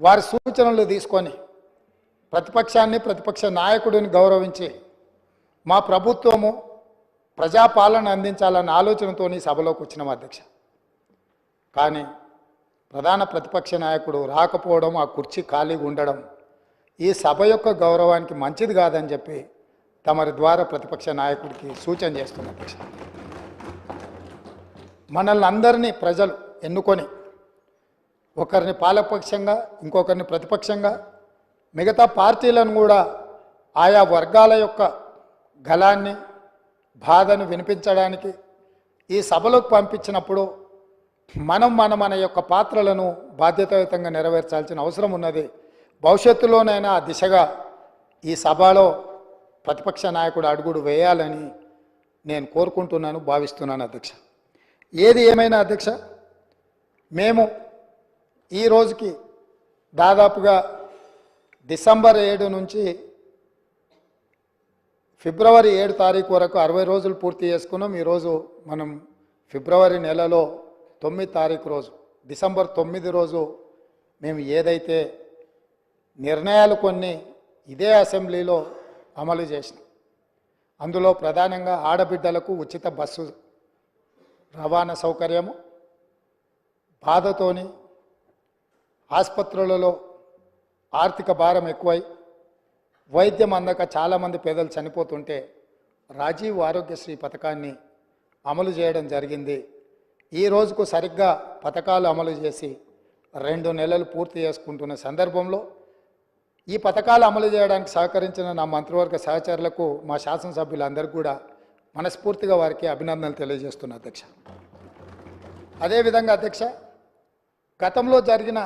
వారి సూచనలు తీసుకొని ప్రతిపక్షాన్ని ప్రతిపక్ష నాయకుడిని గౌరవించి మా ప్రభుత్వము ప్రజాపాలన అందించాలన్న ఆలోచనతో సభలోకి వచ్చినాం అధ్యక్ష. కానీ ప్రధాన ప్రతిపక్ష నాయకుడు రాకపోవడం ఆ కుర్చీ ఖాళీగా ఉండడం ఈ సభ యొక్క గౌరవానికి మంచిది కాదని చెప్పి తమరి ద్వారా ప్రతిపక్ష నాయకుడికి సూచన చేస్తున్నారు అధ్యక్ష. మనల్ని అందరినీ ప్రజలు ఎన్నుకొని ఒకరిని పాలపక్షంగా ఇంకొకరిని ప్రతిపక్షంగా మిగతా పార్టీలను కూడా ఆయా వర్గాల యొక్క గలాన్ని బాధను వినిపించడానికి ఈ సభలోకి పంపించినప్పుడు మనం మన మన యొక్క పాత్రలను బాధ్యతాయుతంగా నెరవేర్చాల్సిన అవసరం ఉన్నది. భవిష్యత్తులోనైనా ఆ దిశగా ఈ సభలో ప్రతిపక్ష నాయకుడు అడుగుడు వేయాలని నేను కోరుకుంటున్నాను భావిస్తున్నాను అధ్యక్ష. ఏది ఏమైనా అధ్యక్ష? మేము ఈ రోజుకి దాదాపుగా డిసెంబర్ ఏడు నుంచి ఫిబ్రవరి ఏడు తారీఖు వరకు అరవై రోజులు పూర్తి చేసుకున్నాం. ఈరోజు మనం ఫిబ్రవరి నెలలో తొమ్మిది తారీఖు రోజు డిసెంబర్ తొమ్మిది రోజు మేము ఏదైతే నిర్ణయాలు కొన్ని ఇదే అసెంబ్లీలో అమలు చేసినాం. అందులో ప్రధానంగా ఆడబిడ్డలకు ఉచిత బస్సు రవాణా సౌకర్యము బాధతోని ఆసుపత్రులలో ఆర్థిక భారం ఎక్కువై వైద్యం అందక చాలామంది పేదలు చనిపోతుంటే రాజీవ్ ఆరోగ్యశ్రీ పథకాన్ని అమలు చేయడం జరిగింది. ఈ రోజుకు సరిగ్గా పథకాలు అమలు చేసి రెండు నెలలు పూర్తి చేసుకుంటున్న సందర్భంలో ఈ పథకాలు అమలు చేయడానికి సహకరించిన నా మంత్రివర్గ సహచరులకు మా శాసనసభ్యులందరికీ కూడా మనస్ఫూర్తిగా వారికి అభినందనలు తెలియజేస్తున్నా అధ్యక్ష. అదేవిధంగా అధ్యక్ష గతంలో జరిగిన